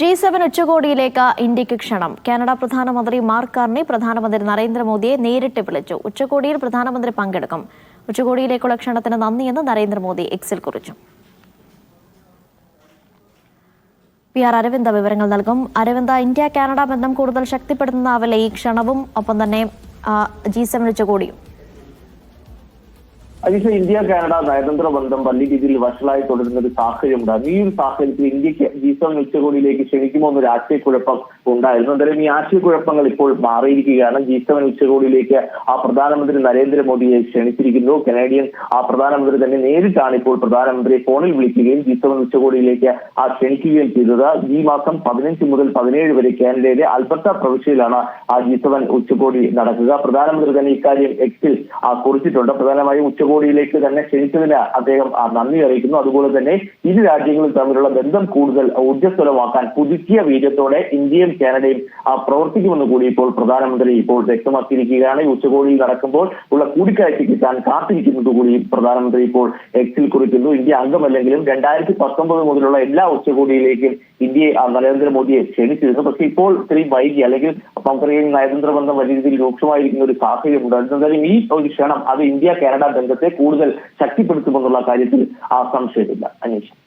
G seven ഉച്ചകോടിയിലേക്ക് ഇന്ത്യയ്ക്ക് ക്ഷണം. Canada പ്രധാനമന്ത്രി മാർക്ക് കാർണി പ്രധാനമന്ത്രി നരേന്ദ്രമോദിയെ നേരിട്ട് വിളിച്ചു. ഉച്ചകോടിയിൽ പ്രധാനമന്ത്രി പങ്കെടുക്കും. ഉച്ചകോടിയിലേക്കുള്ള ക്ഷണത്തിന് നന്ദിയെന്ന് നരേന്ദ്രമോദി എക്സിൽ കുറിച്ചു. പി ആർ അരവിന്ദ വിവരങ്ങൾ നൽകും. അരവിന്ദ ഇന്ത്യ കാനഡ ബന്ധം കൂടുതൽ ശക്തിപ്പെടുത്തുന്നതാവില്ല ഈ ക്ഷണവും ഒപ്പം തന്നെ ജി സെവൻ ഉച്ചകോടിയും. അതിന് ഇന്ത്യ കാനഡ നയതന്ത്ര ബന്ധം വലിയ രീതിയിൽ വഷളായി തുടരുന്ന ഒരു സാഹചര്യം ഉണ്ടായിരുന്നു ഈ ഒരു സാഹചര്യത്തിൽ ഇന്ത്യയ്ക്ക് ജി ഉച്ചകോടിയിലേക്ക് ക്ഷണിക്കുമോ എന്നൊരു ആശയക്കുഴപ്പം ഉണ്ടായിരുന്നു. എന്തായാലും ഈ ആശയക്കുഴപ്പങ്ങൾ ഇപ്പോൾ മാറിയിരിക്കുകയാണ്. ജി ഉച്ചകോടിയിലേക്ക് ആ പ്രധാനമന്ത്രി നരേന്ദ്രമോദിയെ ക്ഷണിച്ചിരിക്കുന്നു. കനേഡിയൻ ആ പ്രധാനമന്ത്രി തന്നെ നേരിട്ടാണ് ഇപ്പോൾ പ്രധാനമന്ത്രിയെ ഫോണിൽ വിളിക്കുകയും ജി ഉച്ചകോടിയിലേക്ക് ആ ക്ഷണിക്കുകയും ചെയ്തത്. ഈ മാസം പതിനഞ്ച് മുതൽ പതിനേഴ് വരെ കാനഡയിലെ അൽബർട്ട പ്രവിശ്യയിലാണ് ആ ജി ഉച്ചകോടി നടക്കുക. പ്രധാനമന്ത്രി തന്നെ ഇക്കാര്യം എക്സിൽ കുറിച്ചിട്ടുണ്ട്. പ്രധാനമായും ഉച്ചകോടിയിലേക്ക് തന്നെ ക്ഷണിച്ചതിന് അദ്ദേഹം നന്ദി അറിയിക്കുന്നു. അതുപോലെ തന്നെ ഇരു രാജ്യങ്ങളും തമ്മിലുള്ള ബന്ധം കൂടുതൽ ഊർജസ്വലമാക്കാൻ പുതുക്കിയ വീര്യത്തോടെ ഇന്ത്യയും കാനഡയും പ്രവർത്തിക്കുമെന്ന് കൂടി ഇപ്പോൾ പ്രധാനമന്ത്രി ഇപ്പോൾ വ്യക്തമാക്കിയിരിക്കുകയാണ്. ഈ ഉച്ചകോടിയിൽ നടക്കുമ്പോൾ ഉള്ള കൂടിക്കാഴ്ചയ്ക്ക് താൻ കാത്തിരിക്കുന്നത് കൂടി പ്രധാനമന്ത്രി ഇപ്പോൾ എക്സിൽ കുറിക്കുന്നു. ഇന്ത്യ അംഗമല്ലെങ്കിലും രണ്ടായിരത്തി പത്തൊമ്പത് മുതലുള്ള എല്ലാ ഉച്ചകോടിയിലേക്കും ഇന്ത്യയെ നരേന്ദ്രമോദിയെ ക്ഷണിച്ചിരുന്നു. പക്ഷേ ഇപ്പോൾ ഇത്രയും വൈകി അല്ലെങ്കിൽ നമുക്കറിയാം നയതന്ത്ര ബന്ധം വലിയ രീതിയിൽ രൂക്ഷമായിരിക്കുന്ന ഒരു സാഹചര്യം ഉണ്ട് എന്തായാലും ഈ ഒരു ക്ഷണം അത് ഇന്ത്യ കാനഡ ബന്ധത്തെ കൂടുതൽ ശക്തിപ്പെടുത്തുമെന്നുള്ള കാര്യത്തിൽ ആ സംശയമില്ല അന്വേഷിക്കും